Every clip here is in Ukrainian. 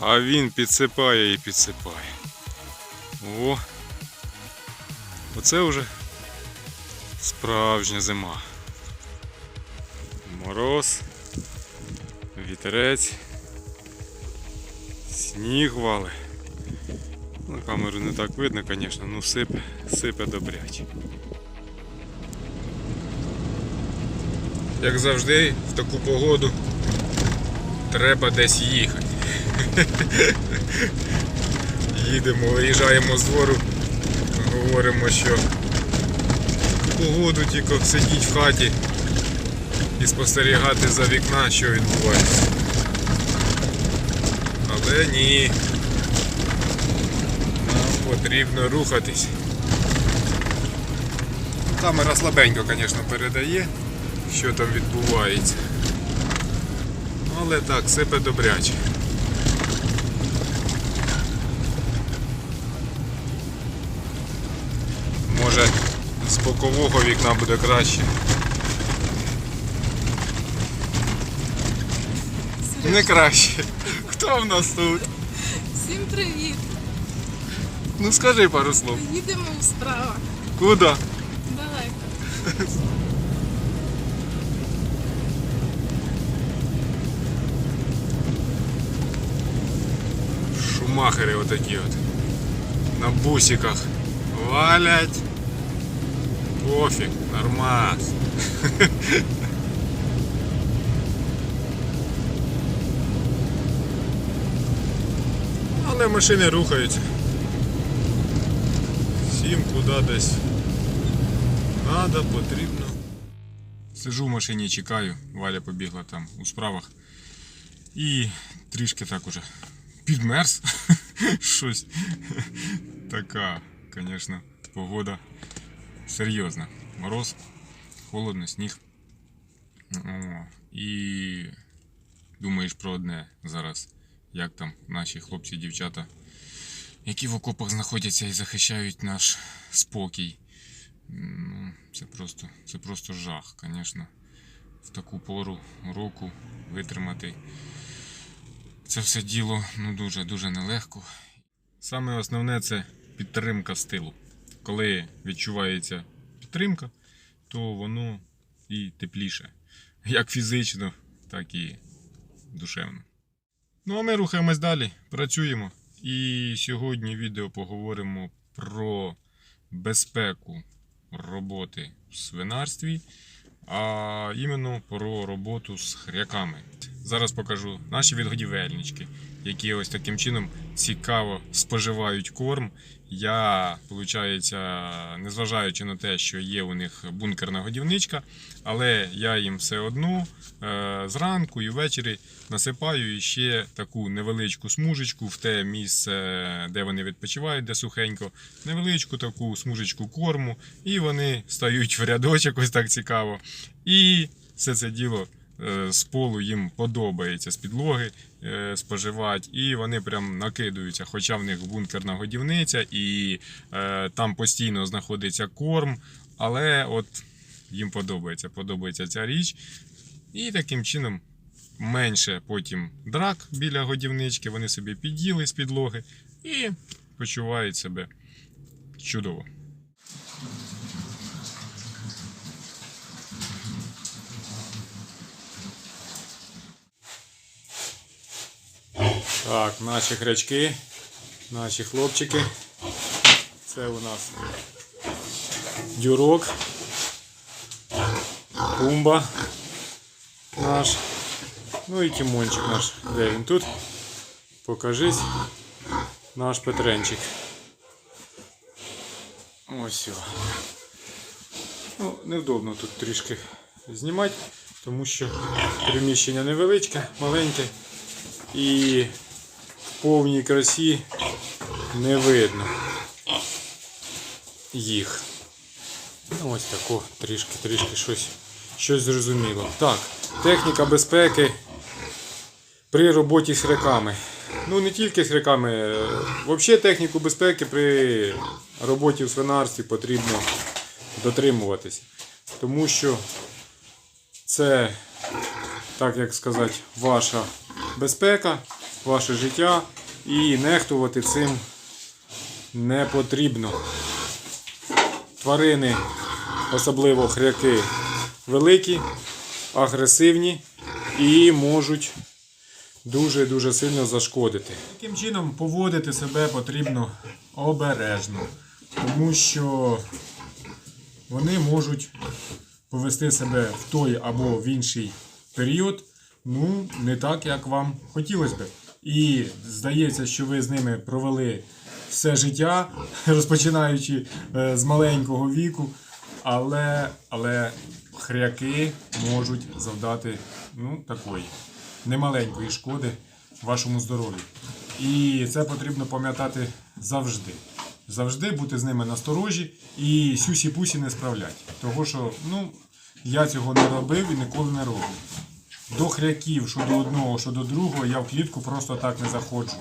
А він підсипає і підсипає. О! Оце вже справжня зима. Мороз, вітерець, сніг вали. На камеру не так видно, звісно, ну сипе, сипе добряче. Як завжди, в таку погоду треба десь їхати. Їдемо, виїжджаємо з двору, говоримо, що погоду тільки сидіть в хаті і спостерігати за вікна, що відбувається. Але ні. Нам потрібно рухатись. Камера слабенько, звісно, передає, що там відбувається. Але так, сипе добряче. Бокового вікна буде краще. Не краще. Хто в нас тут? Всім привіт! Ну скажи пару слов. Їдемо в справах. Куди? Далеко. Шумахери отакі от. На бусиках. Валять. Пофіг, нормас. Але машини рухаються. Всім куди десь. Надо, потрібно. Сижу в машині, чекаю. Валя побігла там у справах. І трішки так уже підмерз. Щось. Така, звісно, погода серйозна. Мороз, холодно, сніг. О, і думаєш про одне зараз. Як там наші хлопці дівчата, які в окопах знаходяться і захищають наш спокій. Ну, це просто, це просто жах, звісно. В таку пору року витримати це все діло ну дуже дуже нелегко. Саме основне це підтримка з тилу. Коли відчувається підтримка, то воно і тепліше. Як фізично, так і душевно. Ну а ми рухаємось далі, працюємо. І сьогодні в відео поговоримо про безпеку роботи в свинарстві, а іменно про роботу з хряками. Зараз покажу наші відгодівельнички, які ось таким чином цікаво споживають корм. Я, виходить, незважаючи на те, що є у них бункерна годівничка, але я їм все одно е, зранку і ввечері насипаю ще таку невеличку смужечку в те місце, де вони відпочивають, де сухенько, невеличку таку смужечку корму, і вони стають в рядочок, ось так цікаво. І все це діло з полу їм подобається з підлоги е, споживати, і вони прям накидаються. Хоча в них бункерна годівниця, і е, там постійно знаходиться корм, але от їм подобається, подобається ця річ. І таким чином менше потім драк біля годівнички, вони собі під'їли з підлоги і почувають себе чудово. Так, наші хрячки, наші хлопчики. Це у нас дюрок, пумба наш. Ну і Тімончик наш. Де він тут? Покажись. Наш Петренчик. Ось його. Ну, невдобно тут трішки знімати, тому що приміщення невеличке, маленьке і повній красі не видно їх. Ну, ось тако, трішки, трішки щось, щось зрозуміло. Так, техніка безпеки при роботі з хряками. Ну не тільки з хряками, е, взагалі техніку безпеки при роботі в свинарстві потрібно дотримуватися. Тому що це, так як сказати, ваша безпека. Ваше життя і нехтувати цим не потрібно. Тварини, особливо хряки, великі, агресивні і можуть дуже-дуже сильно зашкодити. Таким чином поводити себе потрібно обережно, тому що вони можуть повести себе в той або в інший період, ну, не так, як вам хотілося б. І здається, що ви з ними провели все життя, розпочинаючи е, з маленького віку, але, але хряки можуть завдати ну, такої немаленької шкоди вашому здоров'ю. І це потрібно пам'ятати завжди. Завжди бути з ними насторожі і сюсі-пусі не справлять. Того що, ну, я цього не робив і ніколи не роблю. До хряків, що до одного, що до другого, я в клітку просто так не заходжу.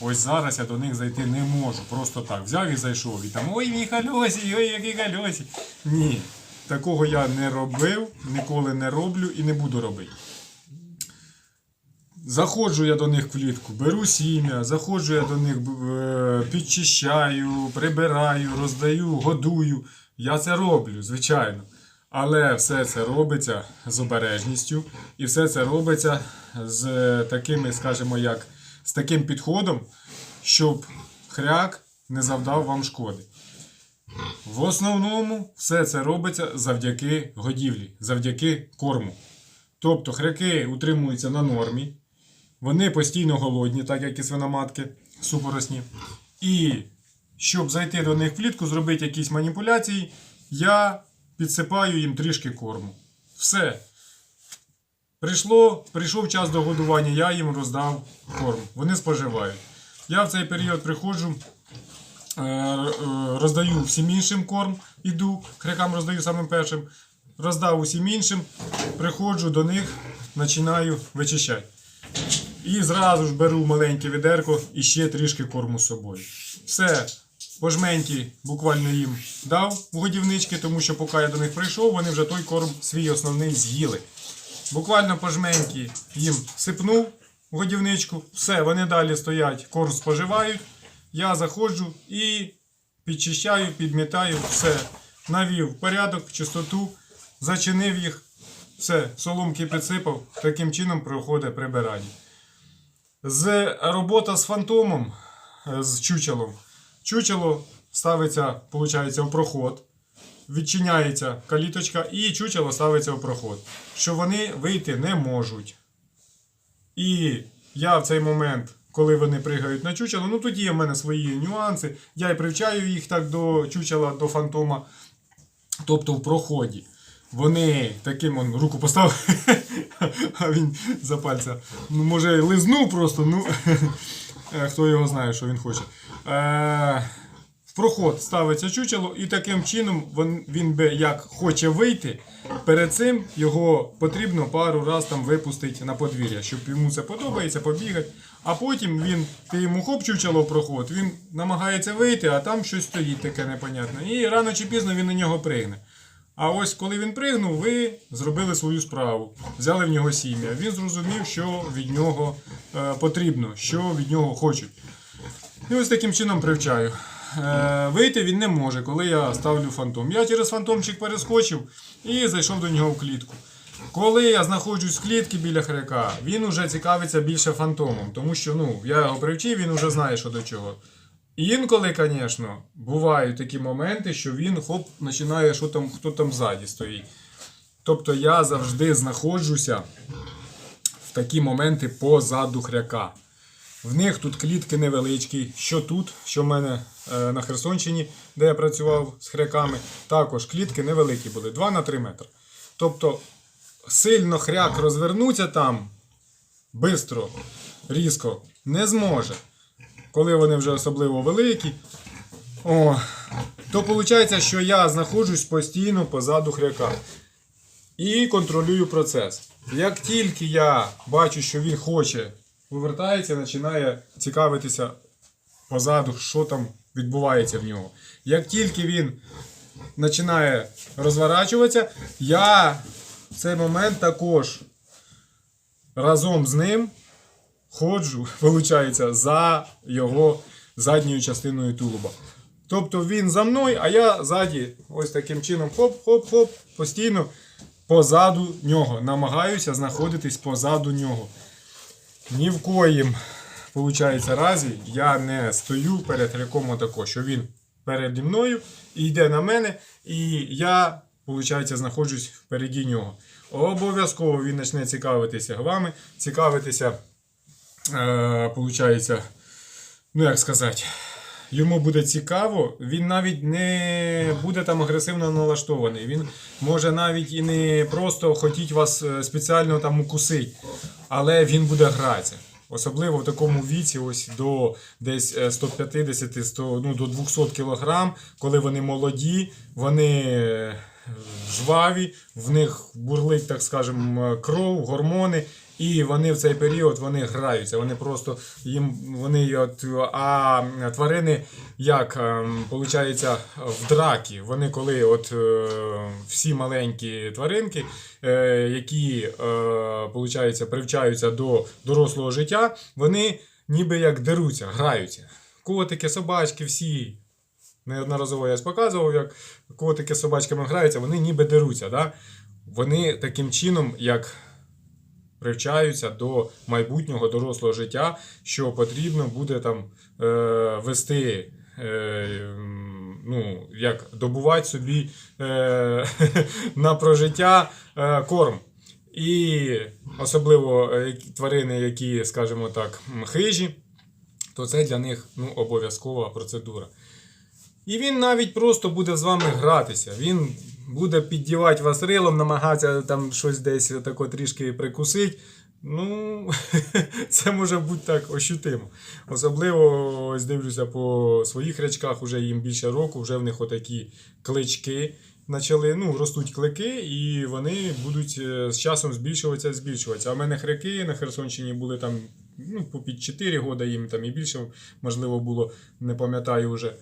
Ось зараз я до них зайти не можу. Просто так. Взяв і зайшов. І там ой, мій кольосі, ой, які кольосі. Ні. Такого я не робив, ніколи не роблю і не буду робити. Заходжу я до них в клітку, беру сім'я, заходжу я до них, е, підчищаю, прибираю, роздаю, годую. Я це роблю, звичайно. Але все це робиться з обережністю, і все це робиться з е, такими, скажімо, як з таким підходом, щоб хряк не завдав вам шкоди. В основному все це робиться завдяки годівлі, завдяки корму. Тобто хряки утримуються на нормі, вони постійно голодні, так як і свиноматки супоросні. І щоб зайти до них в клітку, зробити якісь маніпуляції, я підсипаю їм трішки корму. Все. Прийшло, прийшов час до годування, я їм роздав корм. Вони споживають. Я в цей період приходжу, е, е, роздаю всім іншим корм, іду, хрякам роздаю самим першим, роздав усім іншим, приходжу до них, починаю вичищати. І зразу ж беру маленьке відерко і ще трішки корму з собою. Все, пожменьки буквально їм дав в годівнички, тому що поки я до них прийшов, вони вже той корм свій основний з'їли. Буквально пожменьки їм сипнув в годівничку, все, вони далі стоять, корм споживають. Я заходжу і підчищаю, підмітаю, все. Навів порядок, чистоту, зачинив їх, все, соломки підсипав, таким чином проходить прибирання. З робота з фантомом, е, з чучелом. Чучело ставиться, виходить, в проход, відчиняється каліточка, і чучело ставиться в проход. Що вони вийти не можуть. І я в цей момент, коли вони пригають на чучело, ну тоді в мене свої нюанси. Я і привчаю їх так до чучела, до фантома, тобто в проході. Вони таким он руку поставив, а він за пальця. Ну, може, лизнув просто, ну хто його знає, що він хоче. Е, в проход ставиться чучело, і таким чином він, він би як хоче вийти. Перед цим його потрібно пару раз там випустити на подвір'я, щоб йому це подобається, побігати. А потім він, ти йому хоп чучело в проход, він намагається вийти, а там щось стоїть таке непонятне. І рано чи пізно він на нього пригне. А ось коли він пригнув, ви зробили свою справу, взяли в нього сім'я. Він зрозумів, що від нього е, потрібно, що від нього хочуть. І ось таким чином привчаю. Е, вийти він не може, коли я ставлю фантом. Я через фантомчик перескочив і зайшов до нього в клітку. Коли я знаходжусь в клітці біля хряка, він уже цікавиться більше фантомом, тому що ну, я його привчив, він вже знає, що до чого. Інколи, звісно, бувають такі моменти, що він хоп, починає, що там, хто там ззаді стоїть. Тобто я завжди знаходжуся в такі моменти позаду хряка. В них тут клітки невеличкі, що тут, що в мене е, на Херсонщині, де я працював з хряками, також клітки невеликі були, 2 на 3 метри. Тобто сильно хряк розвернуться там бистро, різко не зможе. Коли вони вже особливо великі, о, то виходить, що я знаходжусь постійно позаду хряка і контролюю процес. Як тільки я бачу, що він хоче, повертається, починає цікавитися позаду, що там відбувається в нього. Як тільки він починає розворачуватися, я в цей момент також разом з ним ходжу, виходить, за його задньою частиною тулуба. Тобто він за мною, а я ззаді, ось таким чином, хоп-хоп-хоп, постійно позаду нього. Намагаюся знаходитись позаду нього. Ні в коїм, виходить, разі я не стою перед гряком отако, що він переді мною і йде на мене, і я, виходить, знаходжусь впереді нього. Обов'язково він почне цікавитися вами, цікавитися, е, виходить, ну як сказати, йому буде цікаво, він навіть не буде там агресивно налаштований. Він може навіть і не просто хотіть вас е, спеціально там укусити, але він буде гратися. Особливо в такому віці, ось до десь е, 150 100, ну, до 200 кг, коли вони молоді, вони е, жваві, в них бурлить, так скажемо, кров, гормони. І вони в цей період вони граються. Вони просто їм вони от, а тварини як виходить в дракі. Вони коли от е, всі маленькі тваринки, е, які е, виходить, привчаються до дорослого життя, вони ніби як деруться, граються. Котики, собачки, всі. Неодноразово я показував, як котики з собачками граються, вони ніби деруться. Да? Вони таким чином, як привчаються до майбутнього дорослого життя, що потрібно буде там е, вести. Е, ну, як добувати собі е, на прожиття е, корм. І особливо е, тварини, які, скажімо так, хижі, то це для них ну, обов'язкова процедура. І він навіть просто буде з вами гратися. Він буде піддівати вас рилом, намагатися там щось десь тако трішки прикусити. Ну, це може бути так ощутимо. Особливо ось дивлюся по своїх речках, вже їм більше року, вже в них отакі клички почали, ну, ростуть клики, і вони будуть е, з часом збільшуватися, збільшуватися. А в мене хряки на Херсонщині були там ну, по під 4 роки їм там і більше, можливо, було, не пам'ятаю вже.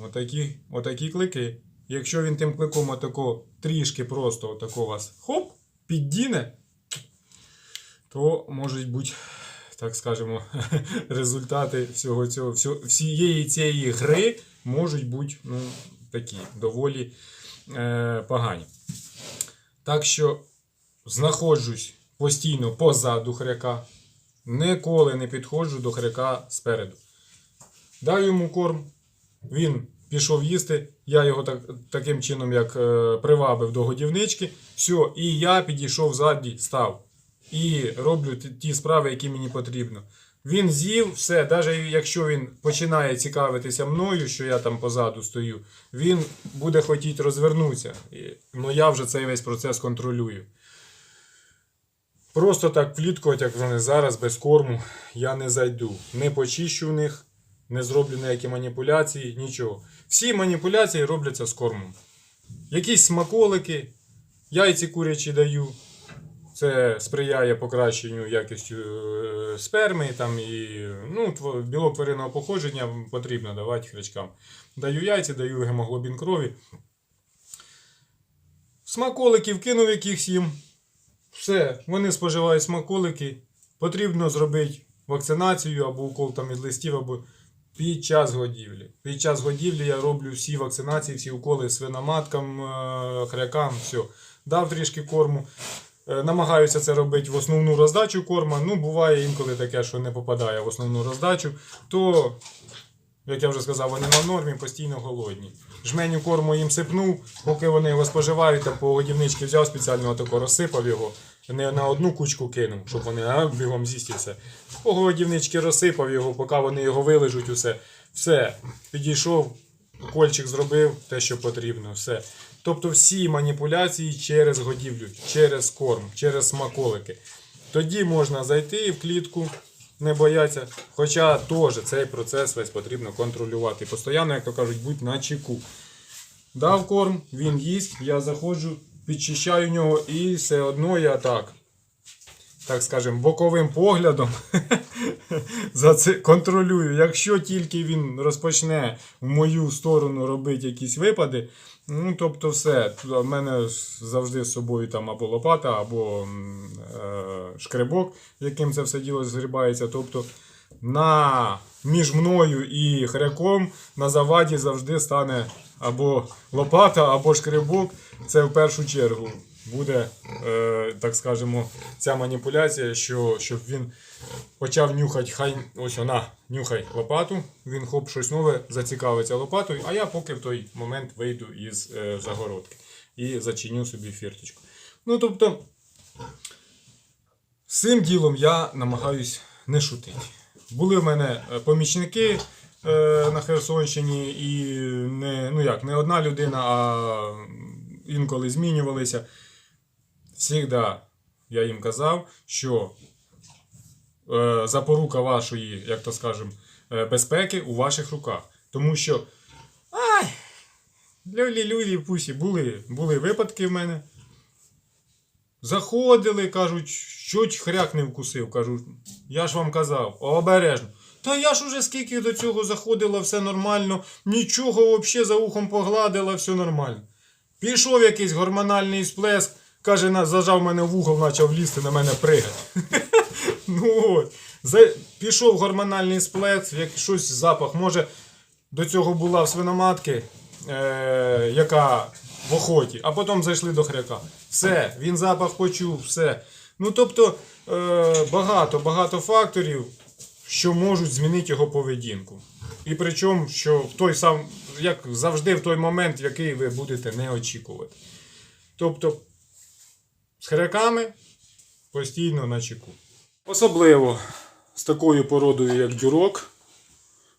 Отакі, отакі клики. Якщо він тим кликом отако трішки просто отако вас хоп, піддіне, то можуть бути, так скажемо, результати всього цього, всієї цієї гри можуть бути ну, такі доволі е, погані. Так що знаходжусь постійно позаду хряка, ніколи не підходжу до хряка спереду. Даю йому корм, він пішов їсти, я його так, таким чином як е, привабив до годівнички. Все, і я підійшов ззаді, став. І роблю ті- справи, які мені потрібно. Він з'їв все, навіть якщо він починає цікавитися мною, що я там позаду стою, він буде хотіти розвернутися. Ну я вже цей весь процес контролюю. Просто так пліткувати, як вони зараз, без корму, я не зайду. Не почищу в них, не зроблю ніякі маніпуляції, нічого. Всі маніпуляції робляться з кормом. Якісь смаколики, яйці курячі даю. Це сприяє покращенню якістю е, сперми там і ну, білок тваринного походження потрібно давати хрячкам. Даю яйця, даю гемоглобін крові. Смаколиків кинув якихось їм. Все, вони споживають смаколики. Потрібно зробити вакцинацію або укол там від листів, або під час годівлі. Під час годівлі я роблю всі вакцинації, всі уколи свиноматкам, е, хрякам, все. Дав трішки корму. Е, Намагаюся це робити в основну роздачу корма. Ну, буває інколи таке, що не попадає в основну роздачу, то, як я вже сказав, вони на нормі постійно голодні. Жменю корму їм сипнув, поки вони його споживають, там по годівнички взяв спеціально тако розсипав його. Не на одну кучку кинув, щоб вони а, бігом з'їсти все. По годівнички розсипав його, поки вони його вилежуть, усе. Все, підійшов, кольчик зробив те, що потрібно, все. Тобто всі маніпуляції через годівлю, через корм, через смаколики. Тоді можна зайти в клітку, не бояться. Хоча теж цей процес весь потрібно контролювати. Постійно, як то кажуть, будь на чеку. Дав корм, він їсть, я заходжу, підчищаю нього і все одно я так. Так скажемо, боковим поглядом за це контролюю. Якщо тільки він розпочне в мою сторону робити якісь випади, Ну, тобто, все. У мене завжди з собою там або лопата, або е, шкребок, яким це все діло згрібається. Тобто, на, між мною і хряком на заваді завжди стане або лопата, або шкребок. Це в першу чергу буде, е, так скажемо, ця маніпуляція, що, щоб він почав нюхати, хай ось вона, нюхай лопату, він хоп щось нове зацікавиться лопатою, а я поки в той момент вийду із е, загородки і зачиню собі фірточку. Ну тобто, з цим ділом я намагаюсь не шутити. Були в мене е, помічники на Херсонщині, і не, ну як, не одна людина, а інколи змінювалися. Всігда я їм казав, що е, запорука вашої, як то скажем, е, безпеки у ваших руках. Тому що. Ай! Люлі-люлі, пусі, були, були випадки в мене. Заходили, кажуть, чуть хряк не вкусив. Кажу, я ж вам казав, обережно. Та я ж уже скільки до цього заходила, все нормально, нічого взагалі за ухом погладила, все нормально. Пішов якийсь гормональний сплеск, каже, зажав мене в угол, почав лізти на мене пригати. Ну от. Пішов гормональний сплеск, як щось запах. Може, до цього була в свиноматки, е... яка в охоті, а потім зайшли до хряка. Все, він запах почув, все. Ну тобто е... багато, багато факторів, що можуть змінити його поведінку. І причому, що в той сам, як завжди, в той момент, в який ви будете не очікувати. Тобто, з хряками постійно на чеку. Особливо з такою породою, як дюрок.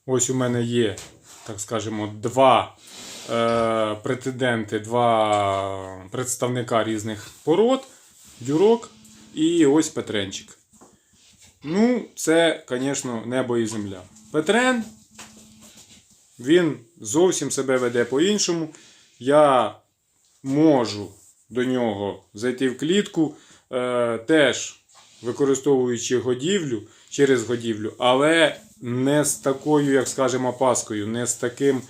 Ось у мене є, так скажемо, два е, претенденти, два представника різних пород. Дюрок і ось Петренчик. Ну, це, звісно, небо і земля. Петрен, він зовсім себе веде по-іншому. Я можу до нього зайти в клітку, е, теж використовуючи годівлю через годівлю, але не з такою, як скажемо, опаскою, не з таким.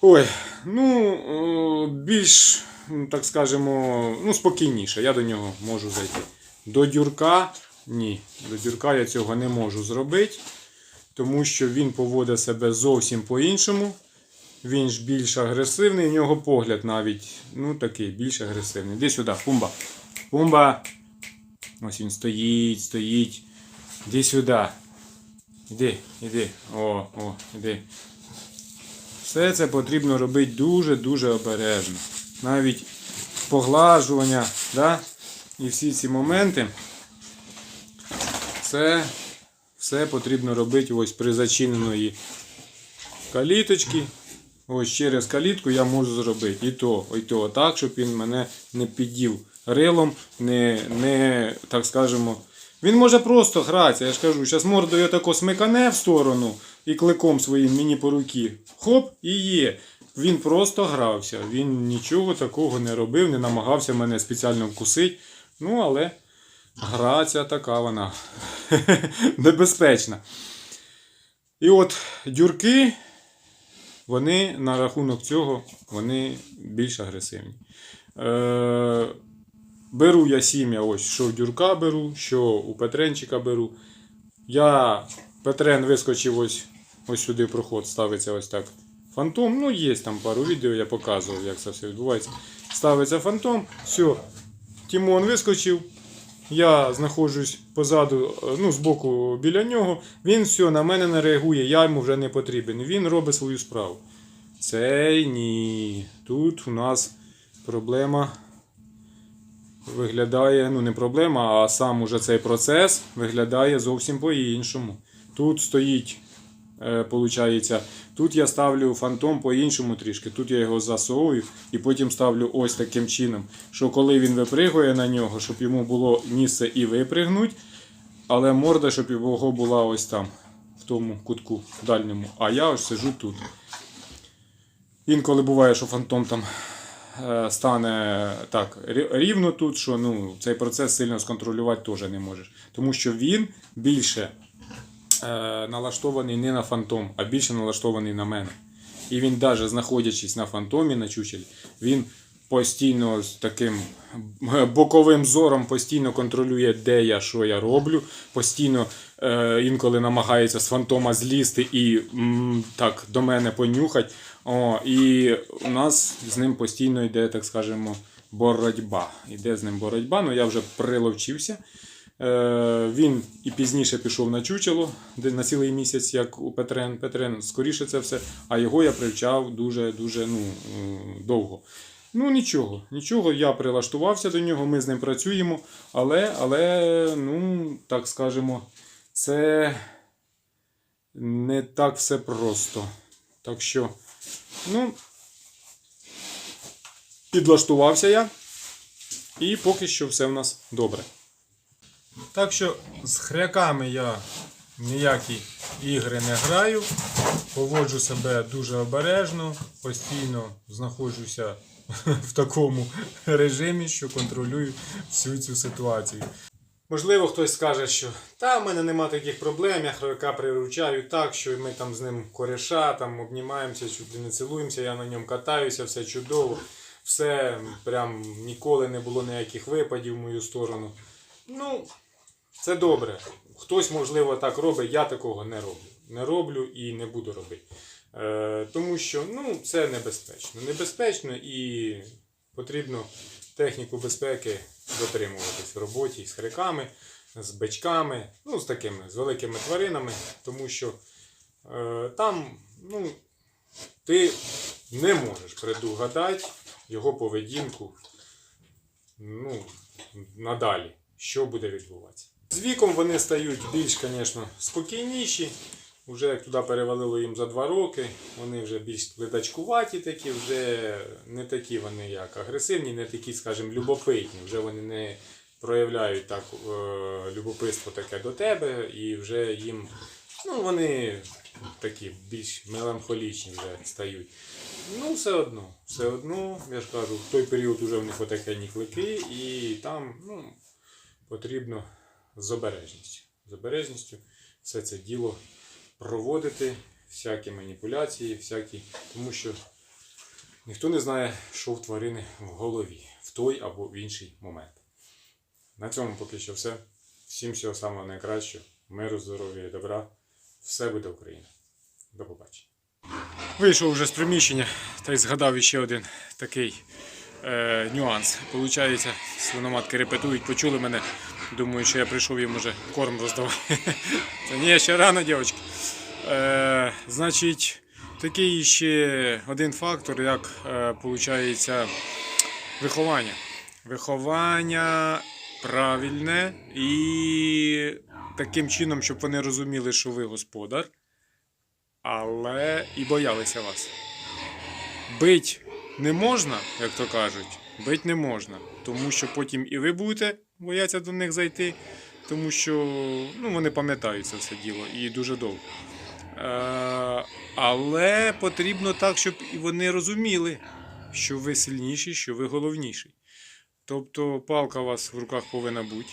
Ой, ну, е, більш, так скажемо, ну, спокійніше. Я до нього можу зайти. До дюрка ні. До дюрка я цього не можу зробити, тому що він поводить себе зовсім по-іншому. Він ж більш агресивний, в нього погляд навіть ну, такий, більш агресивний. Іди сюди, пумба. Пумба. Ось він стоїть, стоїть. Іди сюди. Іди, іди. О, о, іди. Все це потрібно робити дуже-дуже обережно. Навіть поглажування, да? і всі ці моменти. Це все потрібно робити ось при зачиненої каліточки. Ось через калітку я можу зробити. І то, і то так, щоб він мене не піддів рилом, не, не так скажемо. Він може просто гратися, я ж кажу, зараз мордою тако смикане в сторону і кликом своїм мені по руці. Хоп, і є. Він просто грався. Він нічого такого не робив, не намагався мене спеціально вкусити. Ну, але гра ця така вона небезпечна. І от дюрки, вони на рахунок цього вони більш агресивні. Е, беру я сім'я, ось що в дюрка беру, що у Петренчика беру. Я Петрен вискочив ось, ось сюди проход, ставиться ось так. Фантом, ну є там пару відео, я показував, як це все відбувається. Ставиться фантом, все, Тімон вискочив. Я знаходжусь позаду, ну, з збоку біля нього. Він все на мене не реагує, я йому вже не потрібен. Він робить свою справу. Це ні. Тут у нас проблема виглядає, ну не проблема, а сам уже цей процес виглядає зовсім по-іншому. Тут стоїть, е, получається, тут я ставлю фантом по-іншому трішки. Тут я його засовую і потім ставлю ось таким чином, що коли він випригує на нього, щоб йому було місце і випригнути, але морда, щоб його була ось там, в тому кутку дальньому. А я ось сижу тут. Інколи буває, що фантом там е, стане так рівно тут, що ну, цей процес сильно сконтролювати теж не можеш. Тому що він більше е, налаштований не на фантом, а більше налаштований на мене. І він, навіть знаходячись на фантомі на чучелі, він постійно з таким боковим зором постійно контролює, де я, що я роблю. Постійно е, інколи намагається з фантома злізти і м, так до мене понюхать. О, і у нас з ним постійно йде, так скажемо, боротьба. Іде з ним боротьба, ну я вже приловчився. Е, він і пізніше пішов на чучело, на цілий місяць, як у Петрен. Петрен скоріше це все, а його я привчав дуже-дуже ну, довго. Ну нічого, нічого, я прилаштувався до нього, ми з ним працюємо, але, але ну, так скажемо, це не так все просто. Так що, ну, підлаштувався я, і поки що все в нас добре. Так що з хряками я ніякі ігри не граю, поводжу себе дуже обережно, постійно знаходжуся в такому режимі, що контролюю всю цю ситуацію. Можливо, хтось скаже, що та в мене нема таких проблем, я хряка приручаю так, що ми там з ним кореша, там обнімаємося, чуть не цілуємося, я на ньому катаюся, все чудово, все прям ніколи не було ніяких випадів в мою сторону. Ну, це добре. Хтось, можливо, так робить, я такого не роблю. Не роблю і не буду робити. Е, тому що ну, це небезпечно. Небезпечно і потрібно техніку безпеки дотримуватись в роботі з хряками, з бичками, ну, з такими, з великими тваринами, тому що е, там ну, ти не можеш предугадати його поведінку ну, надалі, що буде відбуватися. З віком вони стають більш, звісно, спокійніші. Вже як туди перевалило їм за два роки, вони вже більш ледачкуваті такі, вже не такі вони як агресивні, не такі, скажімо, любопитні. Вже вони не проявляють так е, любопитство таке до тебе, і вже їм, ну вони такі більш меланхолічні вже стають. Ну, все одно, все одно, я ж кажу, в той період вже в них отакені клики, і там ну, потрібно з обережністю. З обережністю все це діло проводити, всякі маніпуляції, всякі, тому що ніхто не знає, що в тварини в голові в той або в інший момент. На цьому поки що все. Всім всього самого найкращого, миру, здоров'я і добра. Все буде Україна. До побачення. Вийшов вже з приміщення та й згадав іще один такий е, нюанс. Получається, свиноматки репетують, почули мене. Думаю, що я прийшов їм уже корм роздавати. Та ні, ще рано, дівчатки. Е, значить, такий ще один фактор, як е, получається виховання. Виховання правильне і таким чином, щоб вони розуміли, що ви господар, але і боялися вас. Бить не можна, як то кажуть, бить не можна, тому що потім і ви будете боятися до них зайти, тому що ну, вони пам'ятають це все діло і дуже довго. Е, але потрібно так, щоб і вони розуміли, що ви сильніші, що ви головніші. Тобто палка у вас в руках повинна бути.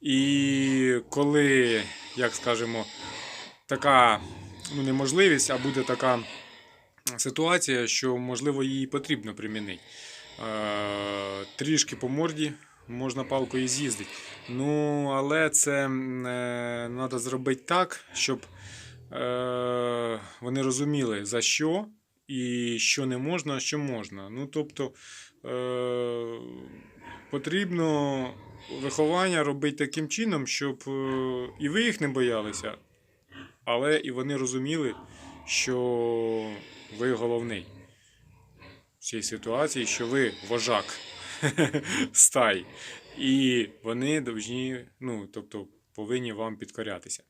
І коли, як скажемо, така ну, неможливість, а буде така ситуація, що можливо її потрібно примінити. Е, трішки по морді можна палкою з'їздити. Ну, але це треба зробити так, щоб е, вони розуміли, за що і що не можна, а що можна. Ну, тобто е, потрібно виховання робити таким чином, щоб е, і ви їх не боялися, але і вони розуміли, що ви головний в цій ситуації, що ви вожак стаї. І вони довжні, ну, тобто, повинні вам підкорятися.